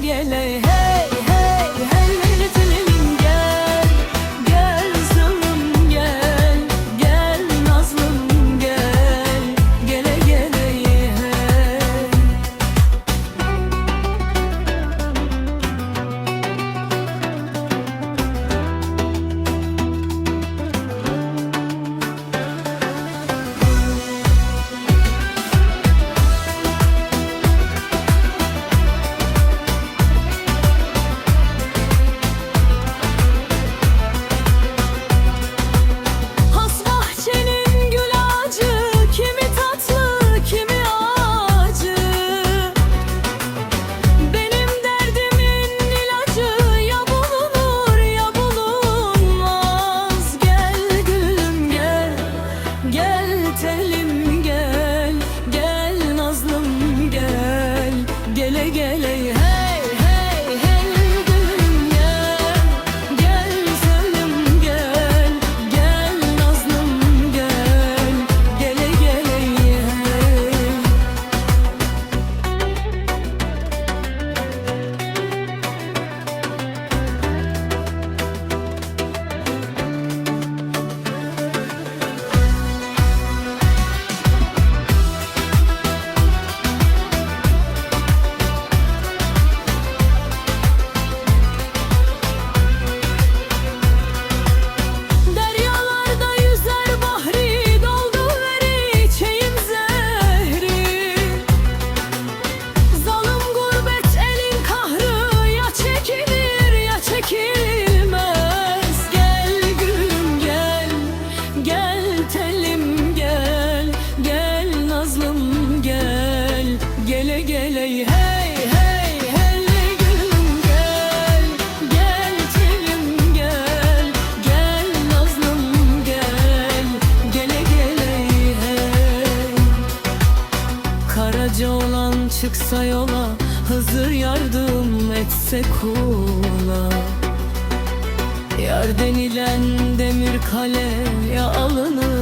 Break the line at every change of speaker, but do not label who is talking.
gele. telim gel Gel nazlım gel. Gele gele hey. Karaca olan çıksa yola Hazır yardım etse kula. Yar denilen demir kale ya alınır